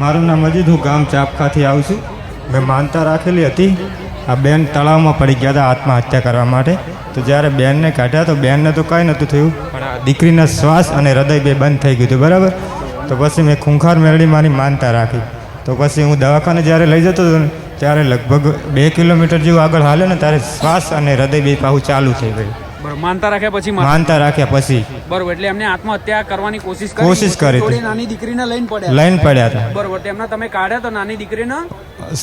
મારું નામ અજીત, હું ગામ ચાપખાથી આવું છું. મેં માનતા રાખેલી હતી, આ બેન તળાવમાં પડી ગયા હતા આત્મહત્યા કરવા માટે. તો જ્યારે બેનને કાઢ્યા તો બેનને તો કાંઈ નહોતું થયું, પણ આ દીકરીના શ્વાસ અને હૃદય બે બંધ થઈ ગયું હતું, બરાબર? તો પછી મેં ખૂંખાર મેળવી મારી માનતા રાખી. તો પછી હું દવાખાને જ્યારે લઈ જતો હતો ત્યારે લગભગ બે કિલોમીટર જેવું આગળ હાલ્યો ને, ત્યારે શ્વાસ અને હૃદય બે પાહું ચાલુ થઈ ગયું. બરોબર. માનતા રાખ્યા પછી માનતા રાખ્યા પછી. બરોબર એટલે એમને આત્મહત્યા કરવાની કોશિશ કરી. કોશિશ કરી હતી. નાની દીકરીને લઈને પડ્યા. લઈને પડ્યા હતા. બરોબર તેમના તમે કાઢ્યા તો નાની દીકરીને?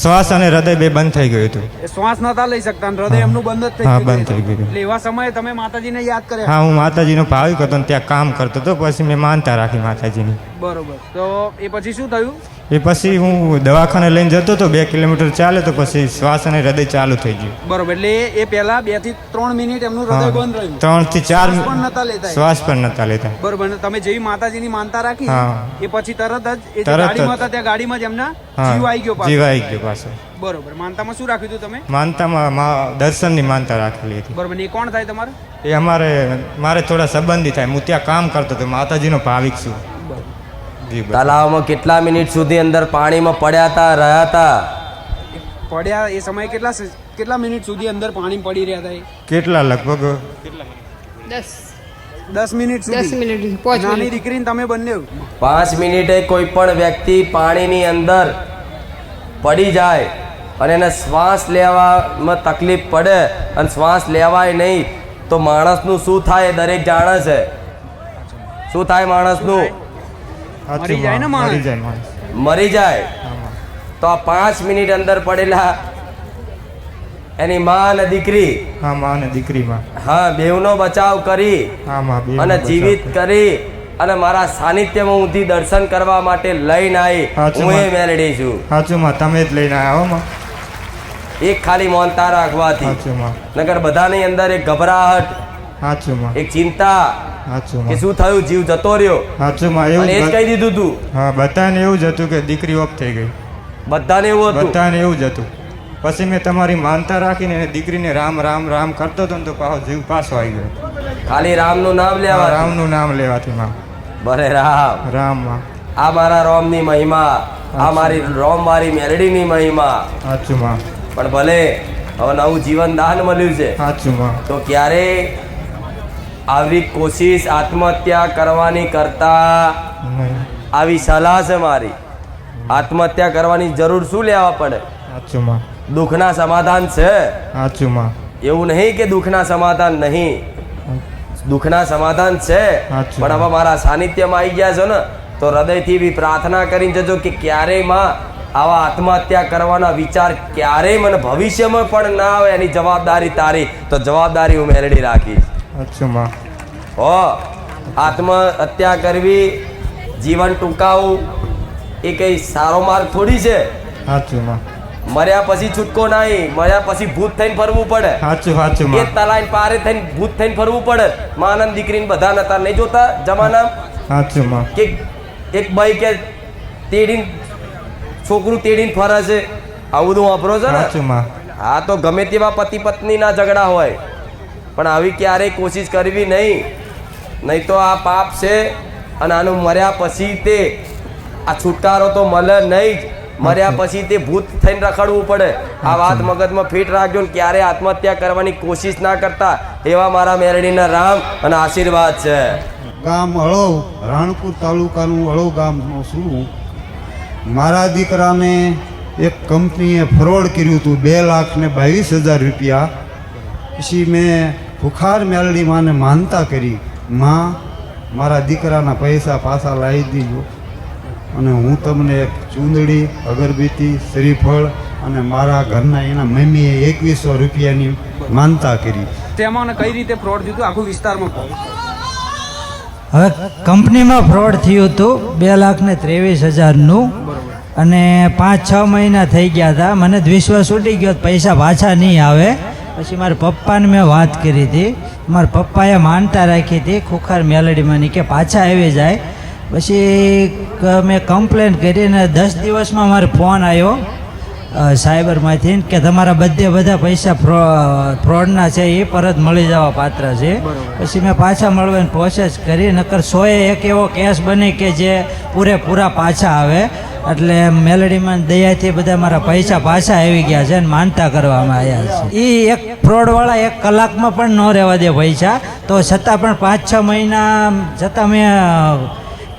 શ્વાસ અને હૃદય બે બંધ થઈ ગયું હતું. શ્વાસ નતા લઈ શકતા અને હૃદય એમનું બંધ જ થઈ ગયું. બંધ થઈ ગયું. એટલે એવા સમયે તમે માતાજીને યાદ કર્યા? હા હું માતાજીનો ભાવિક હતો ત્યાં કામ કરતો હતો પછી મેં માનતા રાખી માતાજીની. બરોબર તો એ પછી શું થયું? એ પછી હું દવાખાને લઈને જતો હતો બે કિલોમીટર ચાલે તો પછી શ્વાસ અને હૃદય ચાલુ થઈ ગયું. બરોબર એટલે એ- પહેલા બેથી ત્રણ મિનિટ એમનું હૃદય બંધ રહ્યું. ત્રણથી ચાર શ્વાસ પણ નતા લેતા. બરોબર તમે જેવી માતાજીની માનતા રાખી. એ પછી તરત જ એ ગાડીમાં હતા ત્યાં ગાડીમાં જ એમના જીવ આવી ગયો પાછો. આવી ગયો પાછો. બરોબર માનતામાં શું રાખ્યું હતું તમે? માનતામાં મા- દર્શનની માનતા રાખેલી હતી. બરોબર એ કોણ થાય તમારે? એ અમારે મારે થોડા સંબંધી થાય. હું ત્યાં કામ કરતો હતો માતાજીનો ભાવિક છું. તલાવમાં કેટલા મિનિટ સુધી અંદર પાણીમાં પડ્યા હતા રહ્યા હતા? પડ્યા એ સમયે કેટલા કેટલા મિનિટ સુધી અંદર પાણી પડી રહ્યા હતા કેટલા લગભગ? દસ. દસ મિનિટ દસ મિનિટ પાંચ નાની દીકરીને તમે બંને? પાંચ મિનિટે કોઈ પણ વ્યક્તિ પાણીની અંદર પડી જાય અને એને શ્વાસ લેવામાં તકલીફ પડે અને શ્વાસ લેવાય નહીં તો માણસનું શું થાય દરેક જાણે છે. શું થાય માણસનું? મરી જાય ને માણસ? મરી જાય મરી જાય. તો આ પાંચ મિનિટ અંદર પડેલા એની માં અને દીકરી. હા માં અને દીકરીમાં હા બેવનો બચાવ કરી હા માં અને જીવિત કરી. અને મારા સાનિધ્યમાં ઊંધી દર્શન કરવા માટે લઈને આવી હું એ માં. મેલડી છું. સાચું માં. તમે જ લઈને આવ્યા માં. એક ખાલી મોનતા રાખવાથી નગર બધાની અંદર એક ગભરાહટ સાચું માં. એક ચિંતા કે શું થયું? જીવ જતો રહ્યો. સાચું માં એવું એ જ કહી દીધું તું. હા બધાને એવું જ હતું કે દીકરી ઓફ થઈ ગઈ. બધાને એવું હતું? બધાને એવું જ હતું. પછી મેં તમારી માનતા રાખીને એને દીકરીને રામ રામ રામ કરતો હતો ને તો પાછો જીવ પાછો આવી ગયો. ખાલી રામનું નામ લેવા રામનું નામ લેવાથી માં બરે રામ. રામમાં આ મારા રોમની મહિમા. આ મારી રોમ મારી મેરડીની મહિમા. સાચું માં પણ ભલે હવે નવું જીવન દાન મળ્યું છે. સાચું માં તો ક્યારે આવી કોશિશ આત્મહત્યા કરવાની કરતા. આવી સલાહ છે મારી. આત્મહત્યા કરવાની જરૂર શું લેવા પડે? દુઃખના સમાધાન છે. એવું નહીં કે દુઃખના સમાધાન નહીં. દુઃખના સમાધાન છે. પણ હવે મારા સાનિધ્યમાં આવી ગયા છો ને તો હૃદયથી બી પ્રાર્થના કરીને જજો કે ક્યારેયમાં આવા આત્મહત્યા કરવાના વિચાર ક્યારેય મને ભવિષ્યમાં પણ ના આવે એની જવાબદારી તારી. તો જવાબદારી હું મેળવી રાખીશ. સાચું માં. હો આત્મહત્યા કરવી જીવન ટૂંકાવું એ કઈ સારો માર્ગ થોડી છે? સાચુંમાં મર્યા પછી છૂટકો નહીં મર્યા પછી ભૂત થઈને ફરવું પડે. સાચું સાચું એ તલાઈને પારે થઈને ભૂત થઈને ફરવું પડે. માનંદ દીકરીને બધા નતા નહીં જોતા જમાના? સાચું કે એક ભાઈ કે તેડીને છોકરું તેડીને ફરે છે. આવું બધું વાપરો છો ને? હા તો ગમે તેવા પતિ પત્નીના ઝઘડા હોય. પણ આવી ક્યારેય કોશિશ કરવી નહીં. નહીં તો આ પાપ છે અને આનું મર્યા પછી તે આ છુટકારો તો મળે નહીં જ. મર્યા પછી તે ભૂત થઈને રખડવું પડે. આ વાત મગજમાં ફિટ રાખજો ને ક્યારે આત્મહત્યા કરવાની કોશિશ ના કરતા. એવા મારા મેરડીના રામ અને આશીર્વાદ છે. ગામ હળવ રાણપુર તાલુકાનું હળવ ગામ શું મારા દીકરાને એક કંપનીએ ફ્રોડ કર્યું હતું બે લાખ ને બાવીસ હજાર રૂપિયા. પછી મેં ભુખાર મેલડી માને માનતા કરી માં મારા દીકરાના પૈસા પાછા લાવી દીજો. અને હું તમને એક ચૂંદડી અગરબત્તી શ્રીફળ અને મારા ઘરના એના મમ્મીએ એકવીસો રૂપિયાની માનતા કરી. તેમાં કઈ રીતે ફ્રોડ થયું હતું? આખું વિસ્તારમાં. હવે કંપનીમાં ફ્રોડ થયું હતું બે લાખ ને ત્રેવીસ હજારનું. અને પાંચ છ મહિના થઈ ગયા હતા. મને દ્વિશ્વાસ વિશ્વાસ ઉડી ગયો પૈસા પાછા નહીં આવે. પછી મારા પપ્પાને મેં વાત કરી હતી. મારા પપ્પાએ માનતા રાખી હતી ખોખાર મેલડીમાંની કે પાછા આવી જાય. પછી મેં કમ્પ્લેન કરીને દસ દિવસમાં મારો ફોન આવ્યો. સાયબરમાંથી કે તમારા બધે બધા પૈસા ફ્રો ફ્રોડના છે એ પરત મળી જવા પાત્ર છે. પછી મેં પાછા મળવાની પ્રોસેસ કરી નકર સોએ એક એવો કેસ બની કે જે પૂરેપૂરા પાછા આવે. એટલે મેલડીમાં દયાથી બધા મારા પૈસા પાછા આવી ગયા છે અને માનતા કરવામાં આવ્યા છે. એ એક ફ્રોડવાળા એક કલાકમાં પણ ન રહેવા દે પૈસા. તો છતાં પણ પાંચ છ મહિના છતાં મેં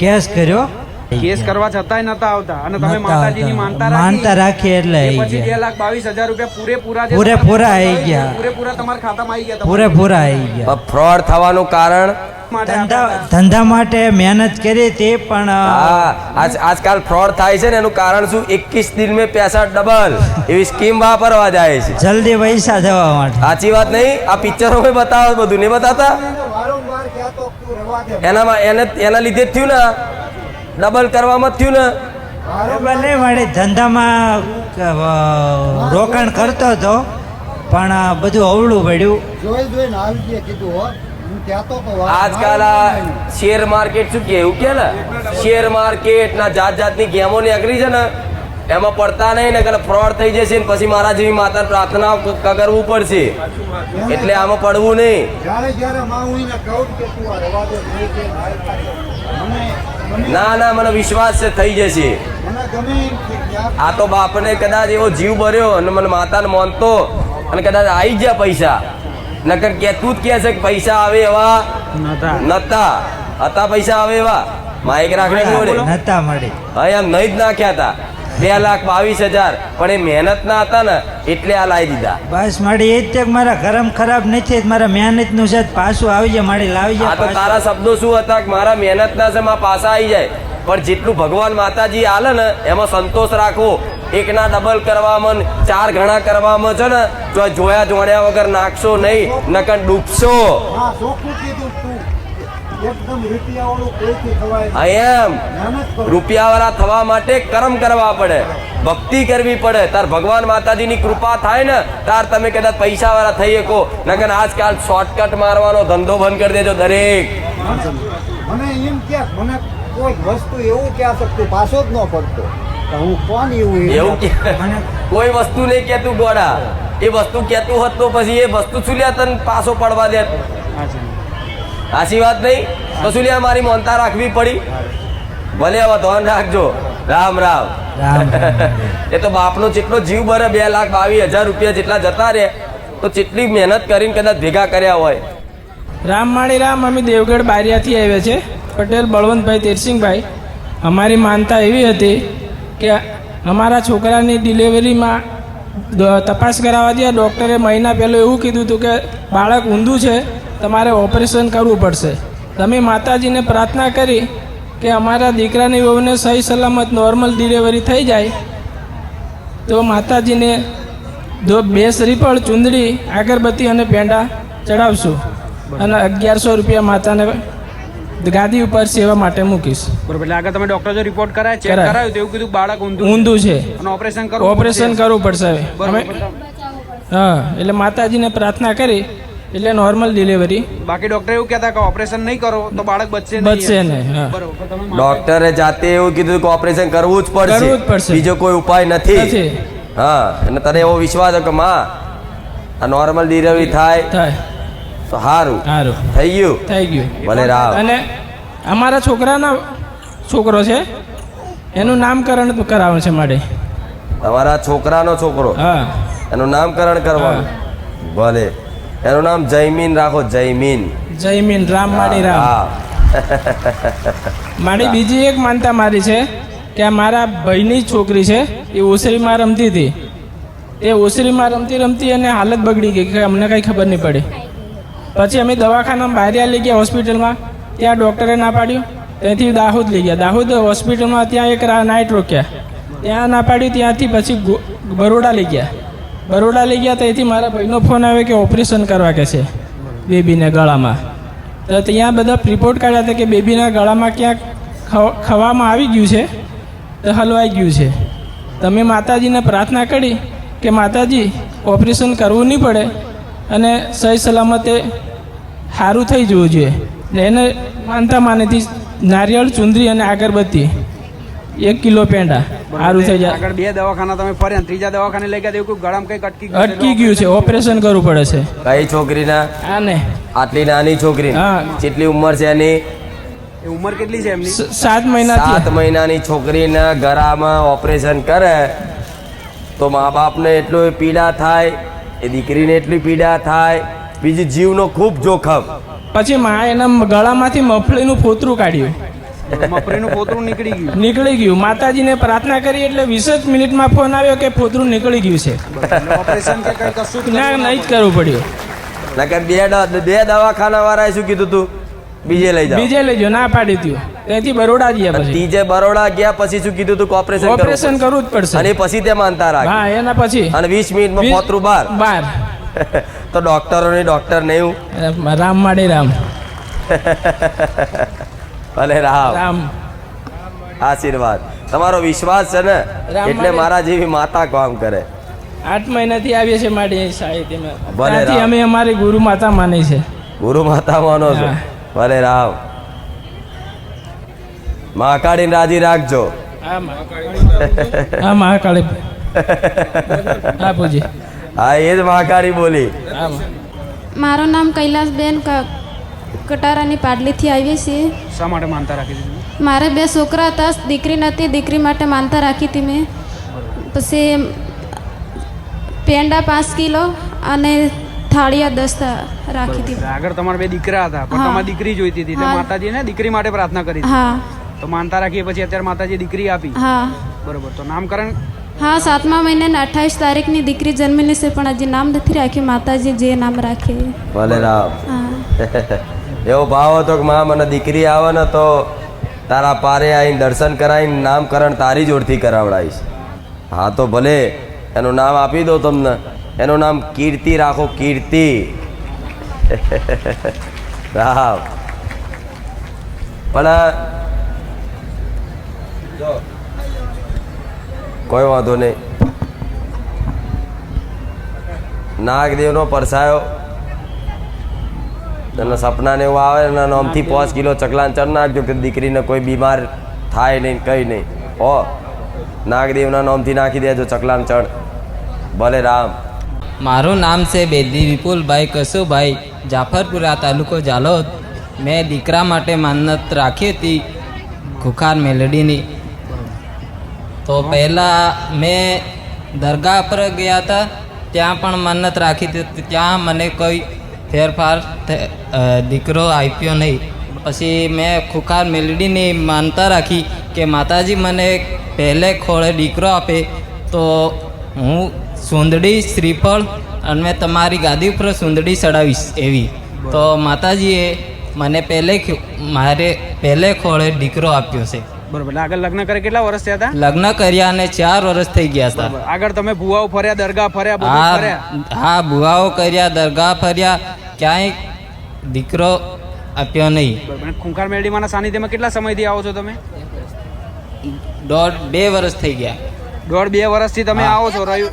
કેસ કર્યો. કેસ કરવા છતાંય નતા આવતા. અને તમે માતાજીની માનતા માનતા રાખી એટલે પછી બે લાખ બાવીસ હજાર રૂપિયા પૂરેપૂરા પૂરેપૂરા આવી ગયા. પૂરેપૂરા તમારા ખાતામાં આવી ગયા પૂરેપૂરા આવી ગયા. ફ્રોડ થવાનું કારણ ધંધા ધંધા માટે મહેનત કરી તે પણ આજ આજકાલ ફ્રોડ થાય છે ને એનું કારણ શું? 21 દિન મેં પૈસા ડબલ એવી સ્કીમ વાપરવા જાય છે. જલ્દી પૈસા જવા માટે. સાચી વાત નહીં? આ પિક્ચરો મેં બતાવો બધું નહીં બતાવતા? વારંવાર કહેતો તું રવા દે એનામાં એને એના લીધે જ થયું ને ડબલ કરવામાં જ થયું ને. બરાબર નહીં મળે ધંધામાં રોકાણ કરતો હતો પણ બધું અવળું પડ્યું. જોઈ જોઈને આવી ગયા કીધું આજકાલ આ શેર માર્કેટ શું કે એવું કે ને? શેર માર્કેટ ના જાત જાતની ગેમો નીકળી છે ને એમાં પડતા નહીં ને કદાચ ફ્રોડ થઈ જશે ને પછી મારા જેવી માતા પ્રાર્થના કરવું પડશે. એટલે આમાં પડવું નહીં. ના ના મને વિશ્વાસ છે થઈ જશે. આ તો બાપને કદાચ એવો જીવ ભર્યો અને મને માતાને માનતો અને કદાચ આવી ગયા પૈસા. નકર કે તું જ કહે છે કે પૈસા આવે એવા? નતા. હતા પૈસા આવે એવા? માઇક રાખને જોડે નતા મળે. હા એમ નહીં જ નાખ્યા હતા બે લાખ બાવીસ હજાર. પણ એ મહેનત ના હતા ને એટલે આ લાવી દીધા. બસ મારી એ જ કે મારા ગરમ ખરાબ નથી મારા મહેનતનું છે પાછું આવી જાય મારી લાવી જાય તો તારા શબ્દો શું હતા કે મારા મહેનત ના છે મારા પાસા આવી જાય? પણ જેટલું ભગવાન માતાજી આલે ને એમાં સંતોષ રાખો એકના ડબલ કરવામાં ચાર ઘણા કરવામાં છે ને જો જોયા જોડ્યા વગર નાખશો નહીં નકર ડૂબશો. તું એમ. રૂપિયાવાળા થવા માટે કર્મ કરવા પડે. ભક્તિ કરવી પડે. તાર ભગવાન માતાજીની કૃપા થાય ને તાર તમે કદાચ પૈસાવાળા થઈ શકો નકર આજકાલ શોર્ટકટ મારવાનો ધંધો બંધ કરી દેજો દરેક. મને એમ કે મને કોઈ વસ્તુ એવું ક્યાં શકતું પાછો જ ન પડતો. હું કોણ એવું એવું કે? કોઈ વસ્તુ નહીં કહેતું ગોડા. એ વસ્તુ કહેતું હોત તો પછી એ વસ્તુ શું લ્યા તને પાછો પડવા દે? સાચી વાત નહીં? તો શું લ્યા મારી મોનતા રાખવી પડી? ભલે હવે ધોન રાખજો. રામ રામ. એ તો બાપનો જેટલો જીવ ભરે બે લાખ બાવીસ હજાર રૂપિયા જેટલા જતા રહે તો જેટલી મહેનત કરીને કદાચ ભેગા કર્યા હોય. રામ માળી રામ અમે દેવગઢ બારિયાથી આવ્યા છે પટેલ, બળવંતભાઈ તેરસિંહભાઈ, અમારી માનતા એવી હતી કે અમારા છોકરાની ડિલિવરીમાં તપાસ કરાવવા દે, ડૉક્ટરે મહિના પહેલાં એવું કીધું હતું કે બાળક ઊંધું છે, તમારે ઓપરેશન કરવું પડશે. તમે માતાજીને પ્રાર્થના કરી કે અમારા દીકરાની વહુને સહી સલામત નોર્મલ ડિલિવરી થઈ જાય. તો માતાજીને જો બે શ્રીફળ, ચુંદડી, અગરબત્તી અને પેંડા ચડાવશું. અને અગિયારસો રૂપિયા માતાને ગાદી ઉપર સેવા માટે મૂકીશ. બરોબર એટલે આગળ તમે ડોક્ટર જો રિપોર્ટ કરાય ચેક કરાય. કરાયું તો એવું કીધું બાળક ઊંધું ઊંધું છે. અને ઓપરેશન કરવું ઓપરેશન કરવું પડશે હવે. હા એટલે માતાજીને પ્રાર્થના કરી એટલે નોર્મલ ડિલિવરી બાકી ડોક્ટર એવું કહેતા કે ઓપરેશન નહીં કરો તો બાળક બચશે નહીં. બચશે નહીં બરોબર તમે ડોક્ટરે જાતે એવું કીધું કે ઓપરેશન કરવું જ કરવું જ પડશે. બીજો કોઈ ઉપાય નથી. નથી. હા અને તને એવો વિશ્વાસ હતો કે માં આ નોર્મલ ડિલિવરી થાય. થાય. તો સારું સારું થઈ ગયું? થઈ ગયું. ભલે રામ અને અમારા છોકરાના છોકરો છે. એનું નામકરણ કરાવવાનું છે મારે. તમારા છોકરાનો છોકરો? હા. એનું નામકરણ કરવાનું? ભલે. એનું નામ જયમીન રાખો જયમીન. જયમીન રામ માડી રામ. હા. મારી બીજી એક માનતા મારી છે કે મારા ભાઈની છોકરી છે એ ઓસરીમાં રમતી હતી. એ ઓસરીમાં રમતી રમતી અને હાલત બગડી ગઈ કે અમને કંઈ ખબર નહીં પડી. પછી અમે દવાખાનામાં બહાર લઈ ગયા હોસ્પિટલમાં. ત્યાં ડૉક્ટરે ના પાડ્યું. ત્યાંથી દાહોદ લઈ ગયા. દાહોદ હોસ્પિટલમાં ત્યાં એક નાઇટ રોક્યા. ત્યાં ના પાડ્યું. ત્યાંથી પછી બરોડા લઈ ગયા. બરોડા લઈ ગયા ત્યાંથી મારા ભાઈનો ફોન આવ્યો કે ઓપરેશન કરવા કે છે બેબીને ગળામાં. તો ત્યાં બધા રિપોર્ટ કાઢ્યા હતા કે બેબીના ગળામાં ક્યાંક ખવામાં આવી ગયું છે તો હલવાઈ ગયું છે. તમે માતાજીને પ્રાર્થના કરી કે માતાજી ઓપરેશન કરવું નહીં પડે અને સહી સલામતે સારું થઈ જવું જોઈએ. એને માનતા માનેથી નારિયેળ ચુંદરી અને અગરબત્તી. એક કિલો પેંડા. સારું થઈ જાય. આગળ બે દવાખાના તમે ફર્યા ને ત્રીજા દવાખાને લઈ ગયા તો એવું કોઈ ગળામાં કંઈક અટકી ગયું અટકી ગયું છે. ઓપરેશન કરવું પડે છે. કઈ છોકરીના? હા ને. આટલી નાની છોકરી. હા. જેટલી ઉંમર છે એની? એ ઉંમર કેટલી છે એમની? સાત મહિના સાત મહિનાની છોકરીના ગળામાં ઓપરેશન કરે તો મા બાપને એટલું પીડા થાય એ દીકરીને એટલી પીડા થાય બીજી જીવનો ખૂબ જોખમ. પછી મા એના ગળામાંથી મફળીનું ફોતરું કાઢ્યું. મફરીનું પોતરું નીકળી ગયું. નીકળી ગયું. માતાજીને પ્રાર્થના કરી એટલે વીસ જ મિનિટમાં ફોન આવ્યો કે ફોતરું નીકળી ગયું છે. ઓપરેશન કે કંઈ કશું ના નહીં જ કરવું પડ્યું. નકર બે બે દવાખાના વાળાએ શું કીધું તું? બીજે લઈ જાઓ. બીજે લઈ લેજો ના પાડી દીધું. ત્યાંથી બરોડા ગયા પછી. ત્રીજે બરોડા ગયા પછી શું કીધું તું ઓપરેશન ઓપરેશન કરવું જ પડશે. અને પછી તે માનતા રાખ. હા એના પછી. અને વીસ મિનિટમાં વીસ- પોતરું બાર. બાર. તો ડોક્ટરોની ડોક્ટર નહીં રામ માડે રામ. ભલે રામ. રામ. આશીર્વાદ. તમારો વિશ્વાસ છે ને એટલે મારા જેવી માતા કામ કરે. આઠ મહિનાથી આવીએ છીએ માડી સાહિત્યમાં ભલે અમે અમારી ગુરુ માતા માની છે. ગુરુ માતા માનો છો. ભલે રામ. મહાકાળીને રાજી રાખજો. હા મહાકાળી. હા પૂજી હા એ જ મહાકાળી બોલી. મારું નામ કૈલાસબેન કટારાની પાડલીથી આવી છીએ. શા માટે માનતા રાખી દીધી મારે બે છોકરા હતા દીકરી નથી દીકરી માટે માનતા રાખી હતી મેં. પછી પેંડા પાંચ કિલો અને થાળિયા દસ રાખી હતી આગળ તમારા બે દીકરા હતા પણ તમારી દીકરી જોઈતી હતી. માતાજીને દીકરી માટે પ્રાર્થના કરી હા. તો માનતા રાખીએ પછી અત્યારે માતાજી દીકરી આપી. હા. બરોબર તો નામકરણ હા સાતમા મહિનાની અઠ્ઠાવીસ તારીખની દીકરી જન્મેલી છે પણ હજી નામ નથી રાખ્યું. માતાજી જે નામ રાખે ભલે રામ એવો ભાવ હતો કે માં મને દીકરી આવે ને તો તારા પારે આવીને દર્શન કરાવીને નામકરણ તારી જોડથી કરાવડાવીશ. હા તો ભલે. એનું નામ આપી દો તમને. એનું નામ કીર્તિ રાખો કીર્તિ. રામ. પણ કોઈ વાંધો નહીં. નાગદેવનો પરસાયો. અને સપનાને એવું આવે ને આમથી પાંચ કિલો ચકલાન ચડ નાખજો કે દીકરીને કોઈ બીમાર થાય નહીં કંઈ નહીં. હો નાગદેવના નામથી નાખી દેજો ચકલાન ચડ. ભલે રામ. મારું નામ છે બેદી વિપુલભાઈ કસુભાઈ જાફરપુરા તાલુકો જાલોદ. મેં દીકરા માટે માનત રાખી હતી ખુખાર મેલડીની. તો પહેલાં મેં દરગાહ પર ગયા હતા, ત્યાં પણ મન્નત રાખી હતી ત્યાં મને કોઈ ફેરફાર દીકરો આપ્યો નહીં. પછી મેં ખુખાર મેલડીની માનતા રાખી કે માતાજી મને પહેલે ખોળે દીકરો આપે, તો હું સુંદડી શ્રીફળ અને તમારી ગાદી ઉપર સુંદડી ચડાવીશ એવી. તો માતાજીએ મને પહેલે મારે પહેલે ખોળે દીકરો આપ્યો છે. બરોબર. એટલે આગળ લગ્ન કરે કેટલા વર્ષ થયા હતા? લગ્ન કર્યા અને ચાર વર્ષ થઈ ગયા હતા. આગળ તમે ભુવાઓ ફર્યા દરગાહ ફર્યા બધું હા ફર્યા? હા ભુવાઓ કર્યા દરગાહ ફર્યા. ક્યાંય દીકરો આપ્યો નહીં. ખુંખાર મેળીમાંના સાનિધ્યમાં કેટલા સમયથી આવો છો તમે? દોઢ બે વર્ષ થઈ ગયા. દોઢ બે વર્ષથી તમે આવો છો રહ્યું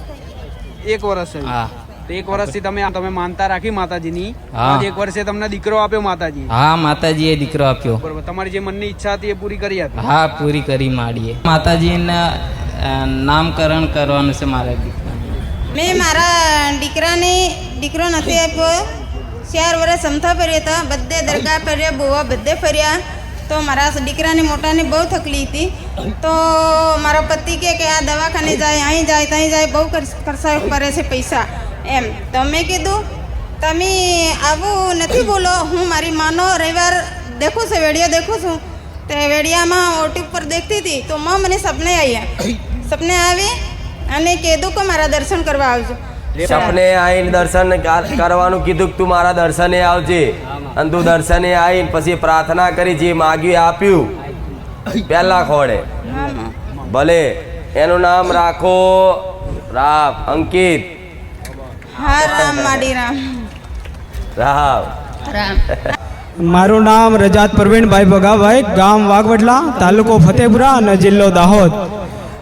એક વર્ષ હા. તો એક વર્ષથી તમે તમે માનતા રાખી માતાજીની. હા. આજ એક વર્ષે તમને દીકરો આપ્યો માતાજી. હા માતાજીએ દીકરો આપ્યો. બરોબર. તમારી જે મનની ઈચ્છા હતી એ પૂરી કરી આપી. હા પૂરી કરી માંડીએ. માતાજીના અ, નામકરણ કરવાનું છે મારા દીકરાનું. મેં મારા દીકરાને દીકરો નથી આપ્યો. ચાર વર્ષ સમથા ફર્યા હતા. બધે દરગાહ ફર્યા બોવા બધે ફર્યા. તો મારા દીકરાને મોટાને બહુ તકલીફ હતી. તો મારા પતિ કહે કે આ દવાખાને જાય અહીં જાય ત્યાં જાય બહુ ખર્ચ- ખર્ચાવ કરે છે પૈસા. એમ. તો મેં કીધું તમે આવું નથી બોલો. હું મારી માનો રવિવાર દેખું છું વેડિયો દેખું છું. તે વેડિયામાં ઓટી પર દેખતી હતી. તો માં મને સપને આવ્યા સપને આવી અને કીધું કે મારા દર્શન કરવા આવજો. સપને આવીને દર્શન કર- કરવાનું કીધું કે તું મારા દર્શને આવજે. અને તું દર્શને આવીને પછી પ્રાર્થના કરી જે માગ્યું આપ્યું. પહેલા ખોડે ભલે એનું નામ રાખો. રાફ અંકિત. હા રામ. માડી રામ. રામ. રામ. મારું નામ રજાત પ્રવીણભાઈ ભગાભાઈ ગામ વાઘવડલા તાલુકો ફતેપુરા અને જિલ્લો દાહોદ.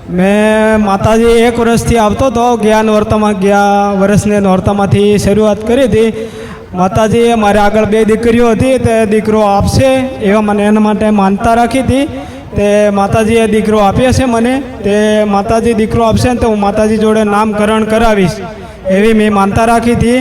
મેં માતાજી એક વર્ષથી આવતો હતો ગયા નોરતામાં ગયા વર્ષને નોરતામાંથી શરૂઆત કરી હતી. માતાજીએ મારે આગળ બે દીકરીઓ હતી તે દીકરો આપશે એવા મને એના માટે માનતા રાખી હતી. તે માતાજીએ દીકરો આપ્યો છે મને. તે માતાજી દીકરો આપશે ને તો હું માતાજી જોડે નામકરણ કરાવીશ. એવી મેં માનતા રાખી હતી.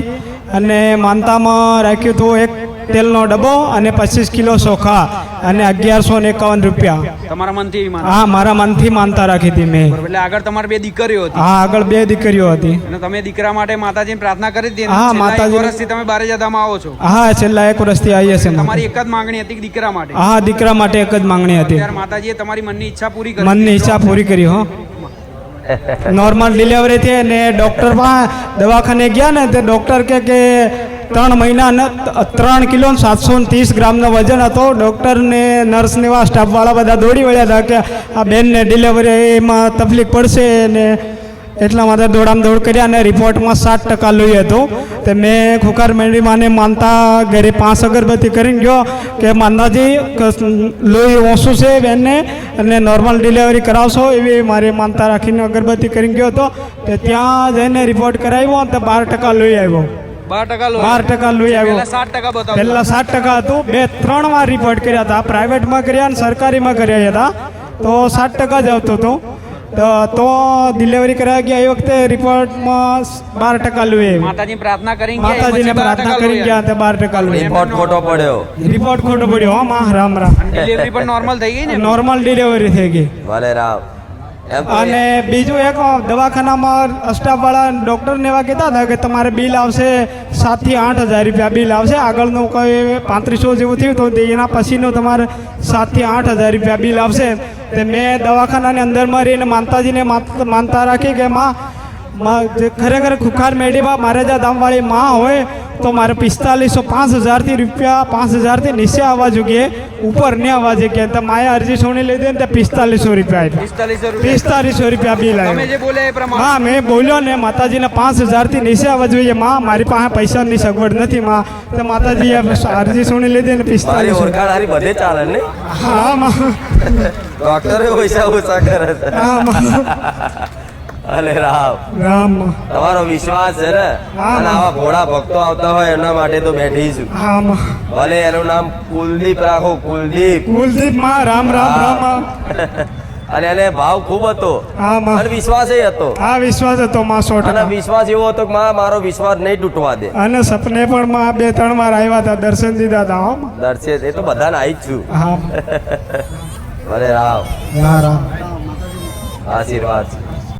અને માનતામાં રાખ્યું હતું એક તેલનો ડબ્બો અને પચીસ કિલો ચોખા અને અગિયારસો ને એકાવન રૂપિયા. તમારા મનથી હા મારા મનથી માનતા રાખી હતી મેં. એટલે આગળ તમારે બે દીકરીઓ હતી. હા આગળ બે દીકરીઓ હતી. અને તમે દીકરા માટે માતાજીને પ્રાર્થના કરી હતી? હા, છેલ્લા એક માતાજી- વર્ષથી તમે બારે જતા આવો છો. હા છેલ્લા એક વર્ષથી આવીએ છીએ તમારી એક જ માંગણી હતી દીકરા માટે? હા દીકરા માટે એક જ માંગણી હતી. માતાજીએ તમારી મનની ઈચ્છા પૂરી કરી મનની ઈચ્છા પૂરી કરી હો. નોર્મલ ડિલિવરી થઈ ને ડૉક્ટર પણ દવાખાને ગયા ને તે ડૉક્ટર કે કે ત્રણ મહિના ત્રણ કિલો સાતસો ત્રીસ ગ્રામનો વજન હતો. ડૉક્ટર ને નર્સ ને એવા સ્ટાફવાળા બધા દોડી વળ્યા હતા કે આ બેનને ડિલિવરીમાં તકલીફ પડશે ને એટલા માટે દોડામ દોડ કર્યા અને રિપોર્ટમાં સાત ટકા લોહી હતો. તે મેં ખુખાર મેળી માને માનતા ઘરે પાંચ અગરબત્તી કરીને ગયો કે માનતાજી લોહી ઓછું છે બેનને અને નોર્મલ ડિલિવરી કરાવશો એવી મારી માનતા રાખીને અગરબત્તી કરીને ગયો હતો. તે ત્યાં જઈને રિપોર્ટ કરાવ્યો તો બાર ટકા લોહી આવ્યો. બાર ટકા લોહી. બાર ટકા લોહી આવ્યો. સાત ટકા બતાવો પહેલા સાત ટકા હતું. બે ત્રણ વાર રિપોર્ટ કર્યા હતા. પ્રાઇવેટમાં કર્યા અને સરકારીમાં કર્યા હતા. તો સાત ટકા જ આવતું હતું. તો તો ડિલિવરી કરાવી ગયા. એ વખતે રિપોર્ટમાં બાર ટકા લોહી આવ્યું. માતાજીને પ્રાર્થના માતાજીને પ્રાર્થના કરી ગયા તે બાર ટકા લોહી રિપોર્ટ ખોટો પડ્યો. રિપોર્ટ ખોટો પડ્યો. હા માં રામ રામ. ડિલિવરી પણ નોર્મલ થઈ ગઈ ને? નોર્મલ ડિલિવરી થઈ ગઈ. ભલે રામ અને બીજું એક દવાખાનામાં સ્ટાફવાળા ડૉક્ટરને એવા કહેતા હતા કે તમારે બિલ આવશે સાતથી આઠ હજાર રૂપિયા બિલ આવશે. આગળનું કોઈ પાંત્રીસો જેવું થયું તો એના પછીનું તમારે સાતથી આઠ હજાર રૂપિયા બિલ આવશે. તે મેં દવાખાનાની અંદરમાં રહીને માનતાજીને માત- માનતા રાખી કે માં જે ખરેખર ખુખાર મેડીમાં મહારાજા દામવાળી માં હોય તો મારે પિસ્તાલીસો પાંચ હજારથી રૂપિયા પાંચ હજારથી નીચે આવવા જોઈએ ઉપર નહીં આવવા જોઈએ. તો માએ અરજી સોની લીધી ને ત્યાં પિસ્તાલીસો રૂપિયા આપ્યા. પિસ્તાલીસો રૂપિયા. બિલ આવ્યું. હા મેં બોલ્યો ને માતાજીને પાંચ હજારથી નીચે આવવા જોઈએ માં. મારી પાસે પૈસાની સગવડ નથી માં. તો માતાજીએ અરજી સુણી લીધી ને મારી પિસ્તાલીસો. બધે ચાલે ને? હા માં. ડોક્ટરે પૈસા ઓછા કરે હા અલે રામ. રામ. તમારો વિશ્વાસ છે ને? અને. આવા ભોળા ભક્તો આવતા હોય એના માટે તો બેઠી છું. ભલે એનું નામ કુલદીપ રાખો કુલદીપ. કુલદીપમાં રામ રામ રામ અને એને ભાવ ખૂબ હતો. અને વિશ્વાસ હતો. હા વિશ્વાસ હતો માં સો અને વિશ્વાસ એવો હતો કે માં મારો વિશ્વાસ નહીં તૂટવા દે. અને સપને પણ માં બે ત્રણ વાર આવ્યા હતા દર્શન દીધા હતા દર્શન એ તો બધાને આવી જ છું. હા. ભલે રામ. રામ. આશીર્વાદ. છે